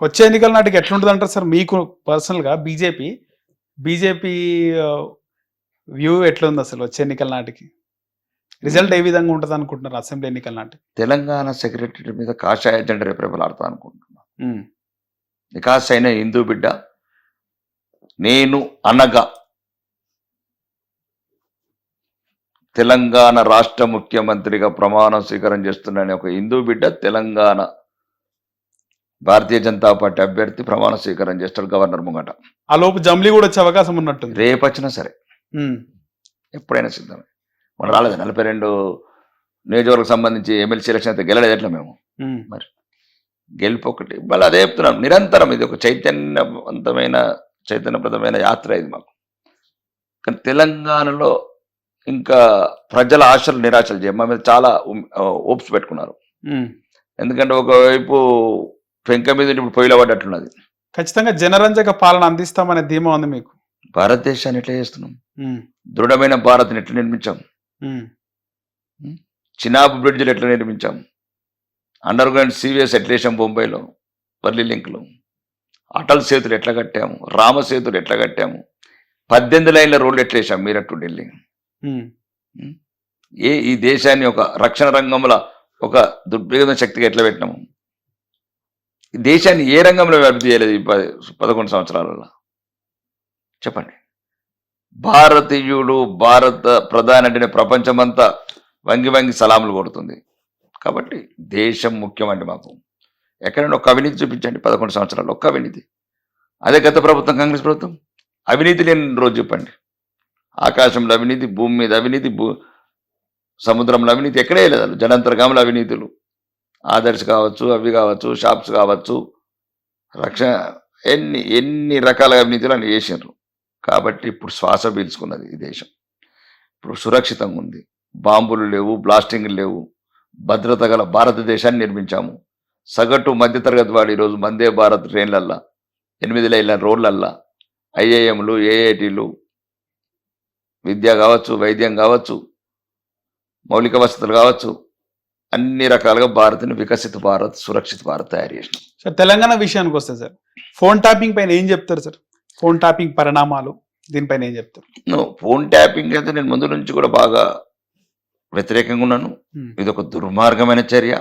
వచ్చే ఎన్నికల నాటికి ఎట్లుంటుంది అంటారు సార్? మీకు పర్సనల్గా బీజేపీ బీజేపీ వ్యూ ఎట్లుంది అసలు వచ్చే ఎన్నికల నాటికి? రిజల్ట్ ఏ విధంగా ఉంటుంది అనుకుంటున్నారు అసెంబ్లీ ఎన్నికల నాటికి? తెలంగాణ సెక్రటరీ మీద కాషాయ జెండా రేపరేపలాడుతా అనుకుంటున్నా. ఉమ్, నికాస్ అయిన హిందూ బిడ్డ నేను అనగా తెలంగాణ రాష్ట్ర ముఖ్యమంత్రిగా ప్రమాణ స్వీకారం చేస్తున్నాను ఒక హిందూ బిడ్డ తెలంగాణ భారతీయ జనతా పార్టీ అభ్యర్థి ప్రమాణ స్వీకారం చేస్తాడు గవర్నర్ ముంగట. ఆ లోపు జమ్లీ కూడా వచ్చే అవకాశం ఉన్నట్టుంది. రేపు వచ్చినా సరే. ఎప్పుడైనా సిద్ధమే. మనం రాలేదు. నలభై రెండు నియోజకవర్గం సంబంధించి ఎమ్మెల్సీ ఎలక్షన్ అయితే గెలలేదు. ఎట్లా మేము? ఉమ్, గెలుపు ఒకటి. మళ్ళీ అదే చెప్తున్నాం నిరంతరం ఇది ఒక చైతన్యవంతమైన చైతన్యప్రదమైన యాత్ర ఇది మాకు. కానీ తెలంగాణలో ఇంకా ప్రజల ఆశలు నిరాశలు చేయ మా మీద చాలా ఓప్స్ పెట్టుకున్నారు. ఎందుకంటే ఒకవైపు పెంక మీద ఇప్పుడు పొయ్యిలో పడ్డట్టున్నది. ఖచ్చితంగా జనరంజక పాలన అందిస్తామనే ధీమా ఉంది మీకు. భారతదేశాన్ని ఎట్లా చేస్తున్నాం? దృఢమైన భారత్ని ఎట్లా నిర్మించాం? చినాబ్ బ్రిడ్జ్లు ఎట్లా నిర్మించాం? అండర్ గ్రౌండ్ సీవీఎస్ ఎట్లా వేసాం బొంబాయిలో? వర్లీ లింక్లో. అటల్ సేతులు ఎట్లా కట్టాము? రామ సేతులు ఎట్లా కట్టాము? పద్దెనిమిది లైన్ల రోడ్లు ఎట్లా వేసాం మీరట్టు ఢిల్లీ. Hmm. Hmm. ఏ ఈ దేశాన్ని ఒక రక్షణ రంగంలో ఒక దుర్భేద శక్తిగా ఎట్లా పెట్టినాము? ఈ దేశాన్ని ఏ రంగంలో అభివృద్ధి చేయలేదు ఈ పదకొండు సంవత్సరాలలో? చెప్పండి. భారతీయుడు భారత ప్రధాని అంటే ప్రపంచమంతా వంగి వంగి సలాములు కొడుతుంది. కాబట్టి దేశం ముఖ్యమండి మాకు. ఎక్కడైనా ఒక అవినీతి చూపించండి పదకొండు సంవత్సరాలు ఒక్క అవినీతి. అదే గత ప్రభుత్వం కాంగ్రెస్ ప్రభుత్వం? అవినీతి లేని రోజు చెప్పండి. ఆకాశంలో అవినీతి భూమి మీద అవినీతి భూ సముద్రంలో అవినీతి ఎక్కడే లేదు అసలు. జనంతర్గాముల అవినీతులు. ఆదర్శ్ కావచ్చు అవి కావచ్చు షాప్స్ కావచ్చు రక్షణ ఎన్ని ఎన్ని రకాల అవినీతులు అని చేసినారు కాబట్టి ఇప్పుడు శ్వాస పీల్చుకున్నది ఈ దేశం. ఇప్పుడు సురక్షితంగా ఉంది. బాంబులు లేవు బ్లాస్టింగ్లు లేవు. భద్రత గల భారతదేశాన్ని నిర్మించాము. సగటు మధ్యతరగతి వాడు ఈరోజు వందే భారత్ ట్రైన్లల్లా ఎనిమిది లైన్ల రోడ్లల్లా ఐఏఎంలు ఏఐటీలు విద్య కావచ్చు వైద్యం కావచ్చు మౌలిక వసతులు కావచ్చు అన్ని రకాలుగా భారత్ని వికసిత భారత్ సురక్షిత భారత్ తయారు చేసినాం. సార్ తెలంగాణ విషయానికి వస్తే సార్ ఫోన్ ట్యాపింగ్ పైన ఏం చెప్తారు సార్? ఫోన్ ట్యాపింగ్ పరిణామాలు దీనిపైన ఏం చెప్తారు? ఫోన్ ట్యాపింగ్ అయితే నేను ముందు నుంచి కూడా బాగా వ్యతిరేకంగా ఉన్నాను. ఇది ఒక దుర్మార్గమైన చర్య.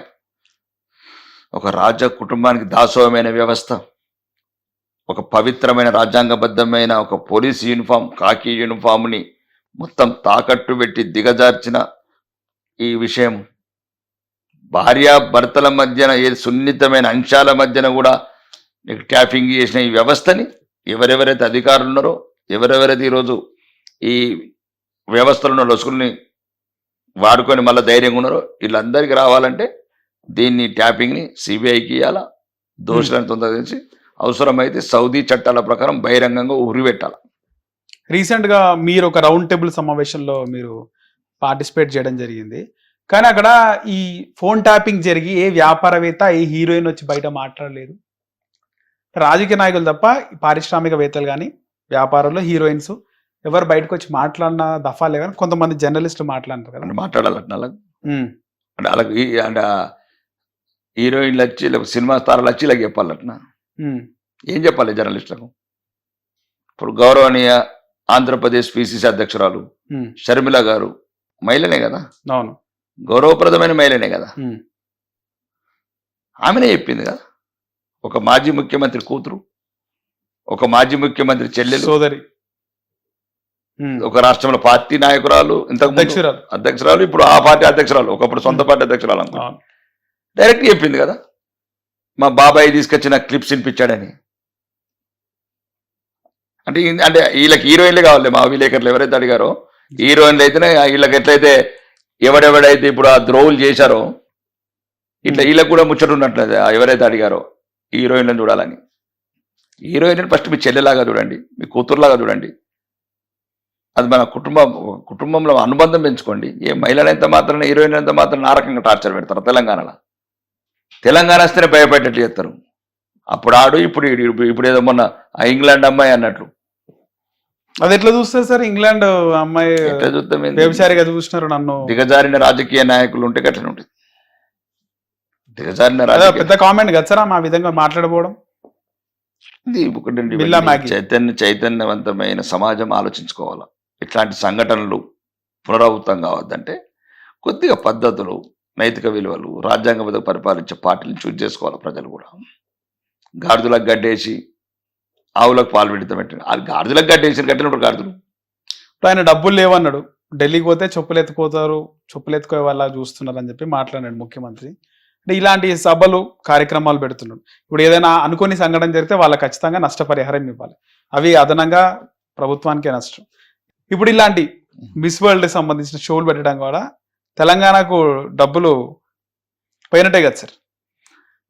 ఒక రాజ కుటుంబానికి దాసోహమైన వ్యవస్థ. ఒక పవిత్రమైన రాజ్యాంగబద్ధమైన ఒక పోలీస్ యూనిఫామ్ కాకి యూనిఫామ్ని మొత్తం తాకట్టు పెట్టి దిగజార్చిన ఈ విషయం. భార్యాభర్తల మధ్యన ఏ సున్నితమైన అంశాల మధ్యన కూడా నీకు ట్యాపింగ్ చేసిన ఈ వ్యవస్థని ఎవరెవరైతే అధికారులు ఉన్నారో ఎవరెవరైతే ఈరోజు ఈ వ్యవస్థలున్న లొసుకుల్ని వాడుకొని మళ్ళీ ధైర్యంగా ఉన్నారో వీళ్ళందరికీ రావాలంటే దీన్ని ట్యాపింగ్ని సిబిఐకి ఇవ్వాలా దోషులను తొందరగా తెలిసి అవసరమైతే సౌదీ చట్టాల ప్రకారం బహిరంగంగా ఉరిపెట్టాలి రీసెంట్గా మీరు ఒక రౌండ్ టేబుల్ సమావేశంలో మీరు పార్టిసిపేట్ చేయడం జరిగింది. కానీ అక్కడ ఈ ఫోన్ ట్యాపింగ్ జరిగి ఏ వ్యాపారవేత్త ఏ హీరోయిన్ వచ్చి బయట మాట్లాడలేదు. రాజకీయ నాయకులు తప్ప పారిశ్రామికవేత్తలు కానీ వ్యాపారంలో హీరోయిన్స్ ఎవరు బయటకు వచ్చి మాట్లాడిన దఫాలే కానీ కొంతమంది జర్నలిస్టులు మాట్లాడినారు కదా. మాట్లాడాలంటే ఉమ్, అంటే ఈ- అంటే హీరోయిన్లు వచ్చి లేకపోతే సినిమా తారాలు వచ్చి ఇలా చెప్పాలట్నా? ఏం చెప్పాలి జర్నలిస్టులకు? ఇప్పుడు గౌరవనీయ ఆంధ్రప్రదేశ్ పిసిసి అధ్యక్షురాలు షర్మిల గారు మహిళనే కదా? అవును. గౌరవప్రదమైన మహిళనే కదా? ఆమెనే చెప్పింది కదా? ఒక మాజీ ముఖ్యమంత్రి కూతురు ఒక మాజీ ముఖ్యమంత్రి చెల్లెలు సోదరి. ఒక రాష్ట్రంలో పార్టీ నాయకురాలు ఇంతకు అధ్యక్షురాలు. అధ్యక్షురాలు ఇప్పుడు ఆ పార్టీ అధ్యక్షురాలు ఒకప్పుడు సొంత పార్టీ అధ్యక్షురాలు అనుకో డైరెక్ట్ చెప్పింది కదా? మా బాబాయ్ తీసుకొచ్చిన క్లిప్స్ వినిపించాడని. అంటే అంటే వీళ్ళకి హీరోయిన్లే కావాలి మా విలేకరులు ఎవరైతే అడిగారో హీరోయిన్లు అయితేనే వీళ్ళకి ఎట్లయితే ఎవడెవడైతే ఇప్పుడు ఆ ద్రోవులు చేశారో ఇట్లా వీళ్ళకి కూడా ముచ్చట ఉన్నట్లేదు ఎవరైతే అడిగారో హీరోయిన్లను చూడాలని. హీరోయిన్ ఫస్ట్ మీ చెల్లెలాగా చూడండి మీ కూతురులాగా చూడండి. అది మన కుటుంబం కుటుంబంలో అనుబంధం పెంచుకోండి. ఏ మహిళలైనంత మాత్రం హీరోయిన్ ఎంత మాత్రం ఆ రకంగా టార్చర్ పెడతారు తెలంగాణలో. తెలంగాణ వస్తేనే భయపెట్టేట్లు చేస్తారు. అప్పుడు ఆడు ఇప్పుడు. ఇప్పుడు ఇప్పుడు ఏదో మొన్న ఆ ఇంగ్లాండ్ అమ్మాయి అన్నట్లు. అది ఎట్లా చూస్తారు సార్ ఇంగ్లాండ్ అమ్మాయి ఎట్లా చూద్దాం ఏంది? వ్యభిచారిగా చూసినారు నన్ను దిగజారిన రాజకీయ నాయకులు ఉంటే గట్లనే ఉంటుంది దిగజారిన అదే. పెద్ద కామెంట్ కదా సార్ ఆ విధంగా మాట్లాడబోవడం ఇది బిల్లా ఇవన్నీ. చైతన్య చైతన్యవంతమైన సమాజం ఆలోచించుకోవాలి ఇట్లాంటి సంఘటనలు పునరావృతం కావద్దంటే కొద్దిగా పద్ధతులు నైతిక విలువలు రాజ్యాంగబద్ధ పరిపాలించే పార్టీని చూజ్ చేసుకోవాలి ప్రజలు కూడా గాడిదలకు గడ్డేసి ఆవులకు పాలు పెడతాం పెట్టండి ఆ గాడిదలకు గడ్డేసి కట్టినప్పుడు గాడిదలు. ఇప్పుడు ఆయన డబ్బులు లేవన్నాడు. ఢిల్లీకి పోతే చెప్పులు ఎత్తుకోతారు చెప్పులు ఎత్తుకోే వాళ్ళ చూస్తున్నారు అని చెప్పి మాట్లాడాడు ముఖ్యమంత్రి. అంటే ఇలాంటి సభలు కార్యక్రమాలు పెడుతున్నాడు. ఇప్పుడు ఏదైనా అనుకోని సంఘటన జరిగితే వాళ్ళకి ఖచ్చితంగా నష్టపరిహారం ఇవ్వాలి. అవి అదనంగా ప్రభుత్వానికే నష్టం. ఇప్పుడు ఇలాంటి మిస్ వరల్డ్ సంబంధించిన షోలు పెట్టడం కూడా తెలంగాణకు డబ్బులు పోయినట్టే కదా సార్?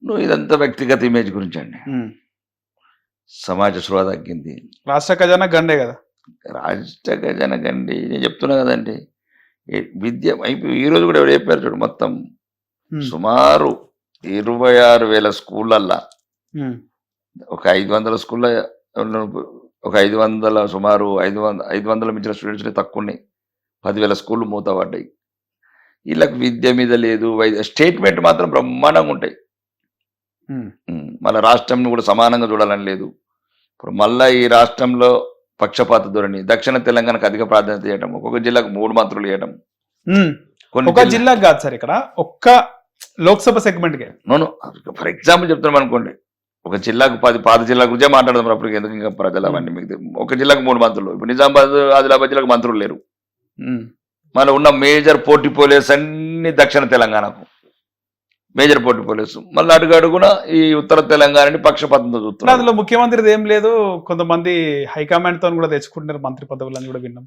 నువ్వు ఇదంతా వ్యక్తిగత ఇమేజ్ గురించి అండి. సమాజ స్పృహ తగ్గింది. రాష్ట్ర ఖజానా గండే కదా? రాష్ట్ర జనకండి నేను చెప్తున్నా కదండి. విద్య ఈ రోజు కూడా ఎవరు చెప్పారు చూడు మొత్తం. సుమారు ఇరవై ఆరు వేల స్కూళ్ళల్లో. ఒక ఐదు వందల స్కూళ్ళ ఒక ఐదు వందల సుమారు ఐదు వంద ఐదు వందల మించిన స్టూడెంట్స్ తక్కువ ఉన్నాయి పదివేల స్కూళ్ళు మూతపడ్డాయి. వీళ్ళకి విద్య మీద లేదు. వైద్య స్టేట్మెంట్ మాత్రం బ్రహ్మాండంగా ఉంటాయి. మళ్ళీ రాష్ట్రంని కూడా సమానంగా చూడాలని లేదు. ఇప్పుడు మళ్ళా ఈ రాష్ట్రంలో పక్షపాత ధోరణి దక్షిణ తెలంగాణకు అధిక ప్రాధాన్యత ఇవ్వడం ఒక్కొక్క జిల్లాకు మూడు మంత్రులు ఇవ్వడం ఒక జిల్లాకు కాదు సార్ ఇక్కడ ఒక్క లోక్సభ సెగ్మెంట్ నోను ఫర్ ఎగ్జాంపుల్ చెప్తున్నాం అనుకోండి. ఒక జిల్లాకు పది పాత జిల్లా గురించే మాట్లాడదాం అప్పుడు ఎందుకు ఇంకా ప్రజలు అవన్నీ మీకు ఒక జిల్లాకు మూడు మంత్రులు. ఇప్పుడు నిజామాబాద్ ఆదిలాబాద్ జిల్లాకు మంత్రులు లేరు. మన ఉన్న మేజర్ పోటీ పోలీస్ అన్ని దక్షిణ తెలంగాణకు. మేజర్ పోటీ పోలీసు. మళ్ళీ అడుగు అడుగున ఈ ఉత్తర తెలంగాణని పక్షపాతంతో చూస్తున్నారు అందులో ముఖ్యమంత్రిది ఏం లేదు. కొంతమంది హైకమాండ్తో కూడా తెచ్చుకుంటున్నారు మంత్రి పదవులని కూడా విన్నాం.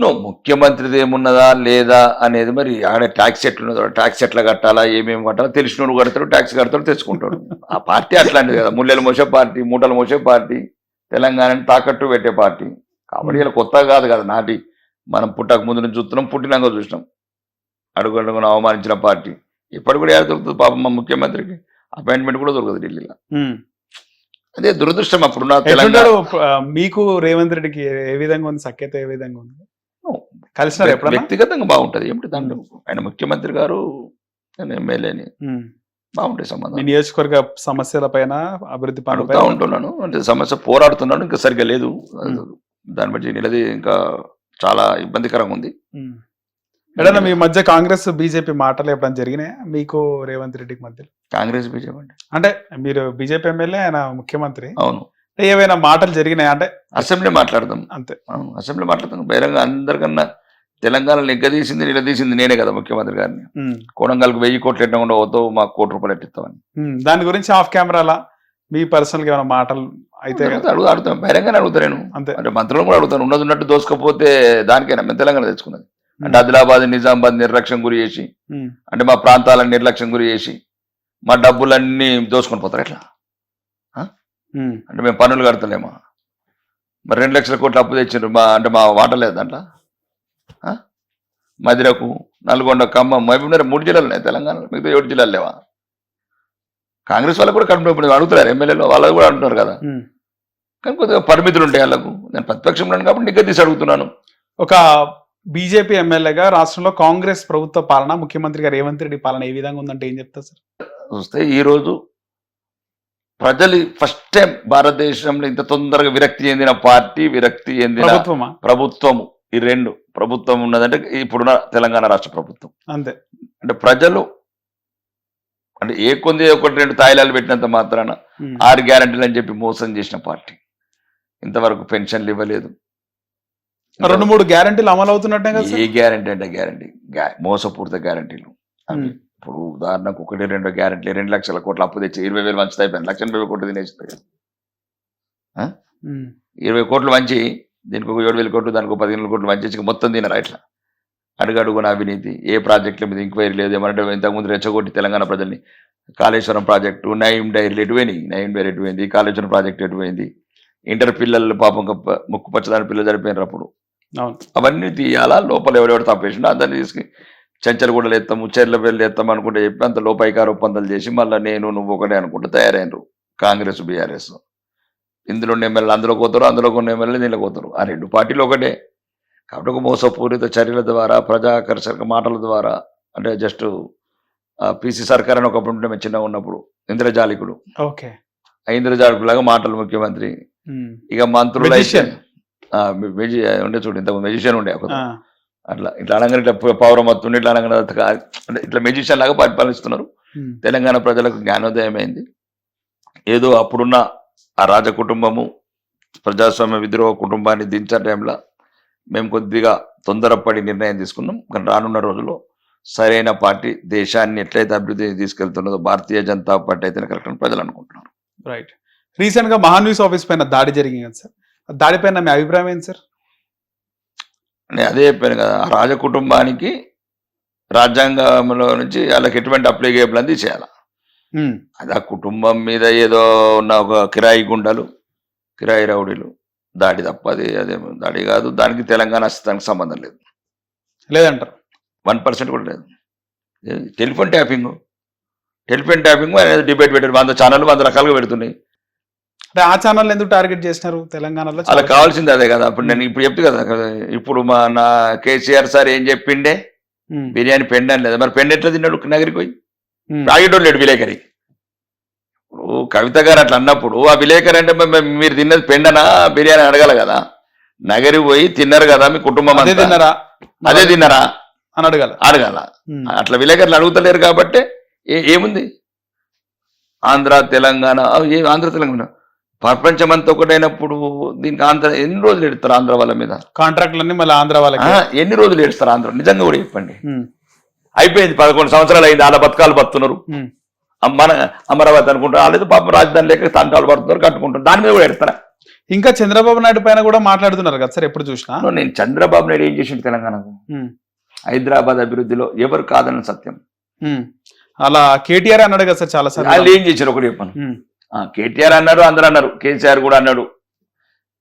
నో ముఖ్యమంత్రిది ఏమున్నదా లేదా అనేది మరి ఆడ ట్యాక్స్ ఎట్లున్నదో ట్యాక్స్ ఎట్లా కట్టాలా ఏమేమి కట్టాలా తెలిసినోడు కడతాడు ట్యాక్స్ కడతాడు తెచ్చుకుంటాడు. ఆ పార్టీ అట్లాంటిది కదా ముల్లెలు మోసే పార్టీ మూటలు మోసే పార్టీ తెలంగాణని తాకట్టు పెట్టే పార్టీ. కాబట్టి ఇలా కొత్తగా కాదు కదా నాటి మనం పుట్టక ముందు నుంచి చూస్తున్నాం పుట్టినాక చూసినాం. అడుగు అడుగున అవమానించిన పార్టీ. ఇప్పటి కూడా ఏడ దొరుకుతుంది పాపం మా ముఖ్యమంత్రికి. అపాయింట్మెంట్ కూడా దొరకదు ఢిల్లీలో. అదే దురదృష్టం అప్పుడున్న తెలంగాణ మీకు రేవంత్ రెడ్డికి ఏ విధంగా ఉంది? సఖ్యత ఏ విధంగా ఉంది? ఎప్పుడన్నా? వ్యక్తిగతంగా బాగుంటది. ఏమిటి దాంట్లో? ఆయన ముఖ్యమంత్రి గారు నేను ఎమ్మెల్యేని. బాగుంటాయి సంబంధం నియోజకవర్గ సమస్యల పైన అభివృద్ధి అడుగుతా పనులపై ఉంటున్నాను. అంటే సమస్య పోరాడుతున్నాను ఇంకా సరిగ్గా లేదు. దాన్ని బట్టి నిలది ఇంకా చాలా ఇబ్బందికరంగా ఉంది. ఎడన్నా మీ మధ్య కాంగ్రెస్ బీజేపీ మాటలు ఎప్పుడైనా జరిగినాయా? మీకు రేవంత్ రెడ్డికి మధ్య కాంగ్రెస్ బీజేపీ అండి అంటే మీరు బీజేపీ ఎమ్మెల్యే ఆయన ముఖ్యమంత్రి. అవును. ఏవైనా మాటలు జరిగినాయా? అంటే అసెంబ్లీ మాట్లాడదాం. అంతే. అవును అసెంబ్లీ మాట్లాడతాం బహిరంగ అందరికన్నా తెలంగాణ నిగ్గదీసింది నిలదీసింది నేనే కదా ముఖ్యమంత్రి గారిని. కోడంగల్కి వెయ్యి కోట్లు ఎట్టకుండా పోతావు మాకు కోటి రూపాయలు ఎట్టిస్తామని. దాని గురించి ఆఫ్ కెమెరాలా? మీ పర్సనల్గా ఏమైనా మాటలు అయితే కదా? అడుగు అడుగుతాను బహిరంగానే అడుగుతా నేను. అంతే. అంటే మంత్రులను కూడా అడుగుతాను ఉన్నది ఉన్నట్టు దోసుకపోతే దానికైనా మేము తెలంగాణ తెచ్చుకున్నది. అంటే ఉమ్. ఆదిలాబాద్ నిజామాబాద్ నిర్లక్ష్యం గురి చేసి ఉమ్. అంటే మా ప్రాంతాలను నిర్లక్ష్యం గురి చేసి మా డబ్బులన్నీ దోసుకొని పోతారు ఎట్లా ఉమ్. అంటే మేము పన్నులు కడతలేమా మరి రెండు లక్షల కోట్లు అప్పు తెచ్చిండ్రు మా అంటే మా వాట లేదు దాంట్లో? మదిరకు నల్గొండ ఖమ్మం మహబూబ్నగర్ మూడు జిల్లాలు ఉన్నాయి తెలంగాణలో మిగతా ఏడు జిల్లాలు లేవా కాంగ్రెస్ వాళ్ళు కూడా కడుపు అడుగుతున్నారు ఎమ్మెల్యేలు వాళ్ళు కూడా అంటున్నారు కదా. కానీ కొద్దిగా పరిమితులు ఉంటాయి వాళ్ళకు నేను ప్రతిపక్షంలో ఉన్నాను కాబట్టి నిగ్గదీసి అడుగుతున్నాను ఒక బీజేపీ ఎమ్మెల్యేగా రాష్ట్రంలో కాంగ్రెస్ ప్రభుత్వ పాలన ముఖ్యమంత్రిగా రేవంత్ రెడ్డి పాలన ఏ విధంగా ఉందంటే ఏం చెప్తారు సార్? చూస్తే ఈరోజు ప్రజలు ఫస్ట్ టైం భారతదేశంలో ఇంత తొందరగా విరక్తి చెందిన పార్టీ విరక్తి చెందిన ప్రభుత్వమా? ప్రభుత్వము. ఈ రెండు ప్రభుత్వం ఉన్నదంటే ఇప్పుడున్న తెలంగాణ రాష్ట్ర ప్రభుత్వం. అంతే. అంటే ప్రజలు అంటే ఏ కొంది ఒకటి రెండు తాయిలాలు పెట్టినంత మాత్రాన. ఆరు గ్యారంటీలు అని చెప్పి మోసం చేసిన పార్టీ. ఇంతవరకు పెన్షన్లు ఇవ్వలేదు. రెండు మూడు గ్యారంటీలు అమలు అవుతున్నట్టే కదా ఏ గ్యారంటీ అంటే గ్యారంటీ. మోసపూరిత గ్యారంటీలు. ఇప్పుడు ఉదాహరణకు ఒకటి రెండు గ్యారంటీ రెండు లక్షల కోట్ల అప్పు తెచ్చి ఇరవై వేలు మంచి అయిపోయింది. లక్ష ఎనభై కోట్లు తినేస్తుంది ఉమ్. ఇరవై కోట్లు మంచి దీనికి ఒక ఏడు వేల కోట్లు దానికి ఒక పదిహేను కోట్లు మంచి మొత్తం తినరా ఇట్లా? అడుగడుగున అవినీతి. ఏ ప్రాజెక్టుల మీద ఎంక్వైరీ లేదు. ఏమంటే ఇంతకుముందు రెచ్చగొట్టి తెలంగాణ ప్రజల్ని కాళేశ్వరం ప్రాజెక్టు నయం డైరీలు ఎటువైనాయి నయం డైరీ ఎటువైంది కాళేశ్వరం ప్రాజెక్టు ఎటువైంది ఇంటర్ పిల్లలు పాపం ముక్కు పచ్చదాని పిల్లలు చనిపోయినారు అప్పుడు. అవన్నీ తీయాలా? లోపల ఎవరెవరు తప్పేసినా దాన్ని తీసుకుని చెంచలు కూడా లేస్తాము చెర్ల వెళ్ళి లేస్తాం అనుకుంటే చెప్పి అంత లోపైకార ఒప్పందాలు చేసి మళ్ళీ నేను నువ్వు ఒకటే అనుకుంటే తయారైనరు కాంగ్రెస్ బీఆర్ఎస్. ఇందులో ఉన్న ఎమ్మెల్యేలు అందులో పోతారు అందులో కొన్ని ఎమ్మెల్యేలు దీనిలో పోతారు ఆ రెండు పార్టీలు ఒకటే. కాబట్టి ఒక మోసపూరిత చర్యల ద్వారా ప్రజాకర్షక మాటల ద్వారా అంటే జస్ట్ పిసి సర్కార్ అని ఒకప్పుడు ఉంటే మేము చిన్నగా ఉన్నప్పుడు ఇంద్రజాలికుడు ఓకే. ఇంద్రజాలికుడు లాగా మాటలు ముఖ్యమంత్రి. ఇక మంత్రులు అయితే మెజి ఉండే చూడు ఇంత మెజిషియన్ ఉండే ఒక అట్లా ఇట్లా అనగానే ఇట్లా పౌరమత్తుండి ఇట్లా అనగానే అంటే ఇట్లా మెజిషియన్ లాగా పరిపాలిస్తున్నారు. తెలంగాణ ప్రజలకు జ్ఞానోదయం అయింది ఏదో అప్పుడున్న ఆ రాజ కుటుంబము ప్రజాస్వామ్య విద్రోహ కుటుంబాన్ని దించే టైంలో మేము కొద్దిగా తొందరపడి నిర్ణయం తీసుకున్నాం. కానీ రానున్న రోజుల్లో సరైన పార్టీ దేశాన్ని ఎట్లయితే అభివృద్ధి తీసుకెళ్తున్నదో భారతీయ జనతా పార్టీ అయితేనే కరెక్ట్ అని ప్రజలు అనుకుంటున్నారు. రైట్ రీసెంట్గా మహాన్యూస్ ఆఫీస్ పైన దాడి జరిగింది కదా సార్. ఆ దాడి పైన మీ అభిప్రాయం ఏంటి సార్? నేను అదే చెప్పాను కదా ఆ రాజ కుటుంబానికి రాజ్యాంగంలో నుంచి వాళ్ళకి ఎటువంటి అప్లికేబుల్ అని చేయాలి. అది ఆ కుటుంబం మీద ఏదో ఉన్న ఒక కిరాయి గుండలు కిరాయి రౌడీలు దాడి తప్ప అది అదే దాడి కాదు దానికి తెలంగాణ అస్తిత్వానికి సంబంధం లేదు. లేదంటారు? వన్ పర్సెంట్ కూడా లేదు. టెలిఫోన్ ట్యాపింగ్ టెలిఫోన్ ట్యాపింగ్ అనేది డిబేట్ పెట్టారు వంద ఛానల్ వంద రకాలుగా పెడుతున్నాయి. అంటే ఆ ఛానల్ ఎందుకు టార్గెట్ చేసినారు తెలంగాణలో? అలా కావాల్సింది అదే కదా. అప్పుడు నేను ఇప్పుడు చెప్తే కదా ఇప్పుడు మా నా కేసీఆర్ సార్ ఏం చెప్పిండే? ఉమ్. బిర్యానీ పెండ్ అని లేదు? మరి పెండ్ ఎట్లా తిన్నాడు నగరికి పోయి. తాగేటోడు లేడు విలేకరి. ఇప్పుడు కవిత గారు అట్లా అన్నప్పుడు ఆ విలేకరి అంటే మరి తిన్నది పెండనా? బిర్యానీ అడగాలి కదా. నగరి పోయి తిన్నారు కదా మీ కుటుంబం అదే. తిన్నారా? అదే తిన్నారా? అని అడగాల. అడగాల. ఉమ్. అట్లా విలేకరులు అడుగుతలేరు కాబట్టి ఏముంది? ఆంధ్ర తెలంగాణ ఏ ఆంధ్ర తెలంగాణ? ప్రపంచమంతా ఒకటైనప్పుడు దీనికి ఆంధ్ర ఎన్ని రోజులు ఎడతారు ఆంధ్ర వాళ్ళ మీద? కాంట్రాక్ట్లన్నీ మళ్ళీ ఆంధ్ర వాళ్ళకి. ఎన్ని రోజులు ఏడుస్తారు ఆంధ్ర? నిజంగా కూడా చెప్పండి. అయిపోయింది పదకొండు సంవత్సరాలు అయింది వాళ్ళ బతకాలు బతున్నారు. మన అమరావతి అనుకుంటారు లేదు పాపం రాజధాని లేక తంటాలు పడుతున్నారు కట్టుకుంటారు దాని మీద కూడా ఎడతారా ఇంకా చంద్రబాబు నాయుడు పైన కూడా మాట్లాడుతున్నారు కదా సార్ ఎప్పుడు చూసినా? నేను చంద్రబాబు నాయుడు ఏం చేసిండు తెలంగాణకు. హైదరాబాద్ అభివృద్ధిలో ఎవరు కాదన్న సత్యం. అలా కేటీఆర్ అన్నాడు కదా సార్ చాలా సార్ వాళ్ళు ఏం చేశారు ఒకటి చెప్పాను. కేటీఆర్ అన్నారు అందరూ అన్నారు. కేసీఆర్ కూడా అన్నాడు.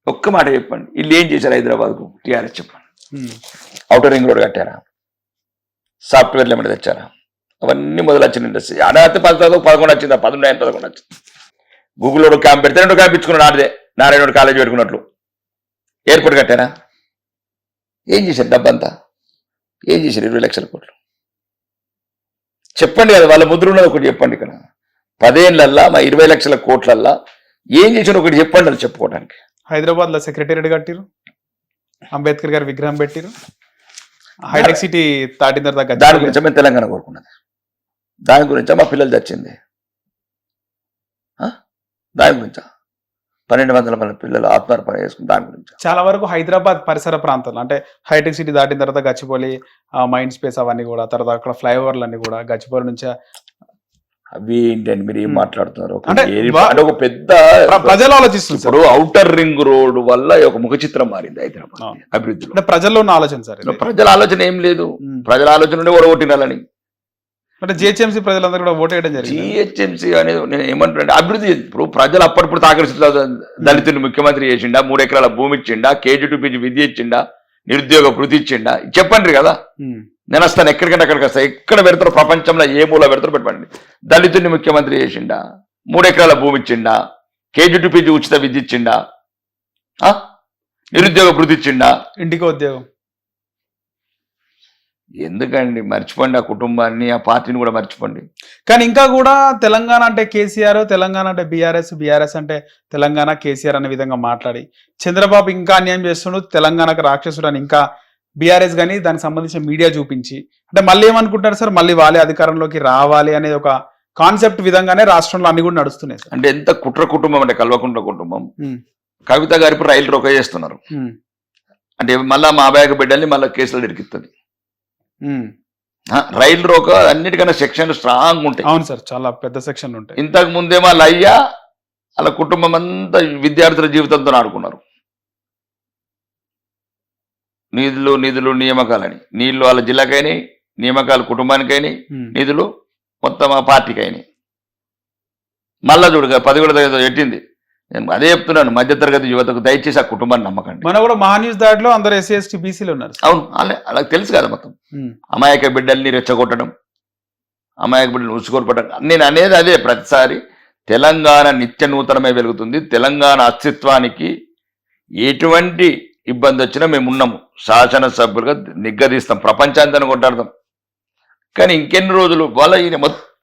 ఒక్క మాట చెప్పండి. వీళ్ళు ఏం చేశారు హైదరాబాద్కు? టీఆర్ఎస్ చెప్పండి. అవుటర్ రింగ్ రోడ్ కట్టారా? సాఫ్ట్వేర్లు ఏమైనా తెచ్చారా? అవన్నీ మొదలు వచ్చిన ఇండస్ట్రీ. ఆడైతే పదకొండు పదకొండు వచ్చిందా? పదకొండు అయిన పదకొండు వచ్చింది. గూగుల్లో క్యాంప్ పెడితే రెండు క్యాంప్ ఇచ్చుకున్నాడు ఆడదే నారాయణ కాలేజ్ పెట్టుకున్నట్లు. ఎయిర్పోర్ట్ కట్టారా? ఏం చేశారు డబ్బంతా? ఏం చేశారు? ఇరవై లక్షల కోట్లు. చెప్పండి కదా వాళ్ళ ముద్ర ఉన్నది ఒకటి చెప్పండి ఇక్కడ. పదేళ్ళల్లా మా ఇరవై లక్షల కోట్లల్లా ఏం చేశారు ఒకటి చెప్పండి అది చెప్పుకోవడానికి. హైదరాబాద్లో సెక్రటేరియట్ కట్టిరు అంబేద్కర్ గారి విగ్రహం పెట్టిరు హైటెక్ సిటీ దాటిన తర్వాత దాని గురించి మేము తెలంగాణ కోరుకున్నది. దాని గురించా? మా పిల్లలు చచ్చింది. ఆ? దాని గురించా? పన్నెండు వందల మంది పిల్లలు ఆత్మార్పణ చేసుకుని దాని గురించి? చాలా వరకు హైదరాబాద్ పరిసర ప్రాంతాలు అంటే హైటెక్ సిటీ దాటిన తర్వాత గచ్చిబౌలి మైండ్ స్పేస్ అవన్నీ కూడా తర్వాత అక్కడ ఫ్లైఓవర్లు అన్ని కూడా గచ్చిబౌలి నుంచి అవి ఏంటి అని మీరు ఏం. మాట్లాడుతున్నారు ఒక అంటే పెద్ద ప్ర- ప్రజలు ఇప్పుడు ఔటర్ రింగ్ రోడ్ వల్ల ఒక ముఖ చిత్రం మారింది హైదరాబాద్ ఆ. అభివృద్ధిలో అంటే ప్రజల్లో ఉన్న ఆలోచన సార్. ప్రజల ఆలోచన ఏం లేదు. ప్రజల ఆలోచన ఉండే ఓడగొట్టినాలని అంటే జిహెచ్ఎంసీ ప్రజలందరూ కూడా ఓటు వేయడం జరిగింది జిహెచ్ఎంసీ అనేది నేను ఏమంటున్నా అభివృద్ధి ఇప్పుడు ప్రజలు అప్పటిప్పుడు తాకరిస్తున్నారు దళితుని ముఖ్యమంత్రి చేసిండా మూడు ఎకరాల భూమి ఇచ్చిండా కేజీ టు పీజీ విద్య ఇచ్చిండా నిరుద్యోగ వృత్తి ఇచ్చిండా? చెప్పండి కదా. నేను వస్తాను ఎక్కడికంటే అక్కడికి వస్తా. ఎక్కడ పెడతారో ప్రపంచంలో ఏ మూల పెడతారో పెట్టండి దళితుడిని ముఖ్యమంత్రి చేసిండా? మూడు ఎకరాల భూమి ఇచ్చిండా? కేజీ టు పీజీ ఉచిత విద్య ఇచ్చిండా? ఆ? నిరుద్యోగ వృత్తి ఇచ్చిండా? ఇంటికి ఉద్యోగం. ఎందుకండి? మర్చిపోండి ఆ కుటుంబాన్ని ఆ పార్టీని కూడా మర్చిపోండి. కానీ ఇంకా కూడా తెలంగాణ అంటే కేసీఆర్ తెలంగాణ అంటే బీఆర్ఎస్ బీఆర్ఎస్ అంటే తెలంగాణ కేసీఆర్ అనే విధంగా మాట్లాడి. చంద్రబాబు ఇంకా అన్యాయం చేస్తుండు తెలంగాణకు రాక్షసుడు అని ఇంకా బీఆర్ఎస్ కానీ దానికి సంబంధించిన మీడియా చూపించి. అంటే మళ్ళీ ఏమనుకుంటున్నారు సార్? మళ్ళీ వాళ్ళే అధికారంలోకి రావాలి అనేది ఒక కాన్సెప్ట్ విధంగానే రాష్ట్రంలో అన్ని కూడా నడుస్తున్నాయి సార్. అంటే ఎంత కుట్ర కుటుంబం అంటే కల్వకుంట్ల కుటుంబం. కవిత గారి రైలు రొక్క చేస్తున్నారు. అంటే మళ్ళా మా బ్యాగ్ బిడ్డల్ని మళ్ళీ కేసులు ఇరికిస్తుంది. రైలు రోక అన్నిటికన్నా సెక్షన్ స్ట్రాంగ్ ఉంటాయి. అవును సార్ చాలా పెద్ద సెక్షన్లు ఉంటాయి. ఇంతకు ముందేమో వాళ్ళ అయ్య వాళ్ళ కుటుంబం అంతా విద్యార్థుల జీవితంతో ఆడుకున్నారు. నిధులు నిధులు నియామకాలని. నీళ్ళు వాళ్ళ జిల్లాకైనాయి నియామకాలు కుటుంబానికైనాయి ఉమ్. నిధులు మొత్తం ఆ పార్టీకి అయినాయి మళ్ళా చూడు పదిహేడు తరగతి పెట్టింది. నేను అదే చెప్తున్నాను మధ్యతరగతి యువతకు దయచేసి ఆ కుటుంబాన్ని నమ్మకండి. మన కూడా మహాన్యూస్ దాడిలో అందరు ఎస్సీ ఎస్టీ బీసీలు ఉన్నారు. అవును వాళ్ళకి తెలుసు కదా మొత్తం. అమాయక బిడ్డల్ని రెచ్చగొట్టడం అమాయక బిడ్డలు ఉచ్చుకొట్టడం నేను అనేది అదే ప్రతిసారి తెలంగాణ నిత్య నూతనమే వెలుగుతుంది. తెలంగాణ అస్తిత్వానికి ఎటువంటి ఇబ్బంది వచ్చినా మేము ఉన్నాము. శాసనసభ్యులుగా నిగ్గదీస్తాం ప్రపంచాంతాన్ని కొట్టాడతాం. కానీ ఇంకెన్ని రోజులు వాళ్ళ ఈయన మొత్తం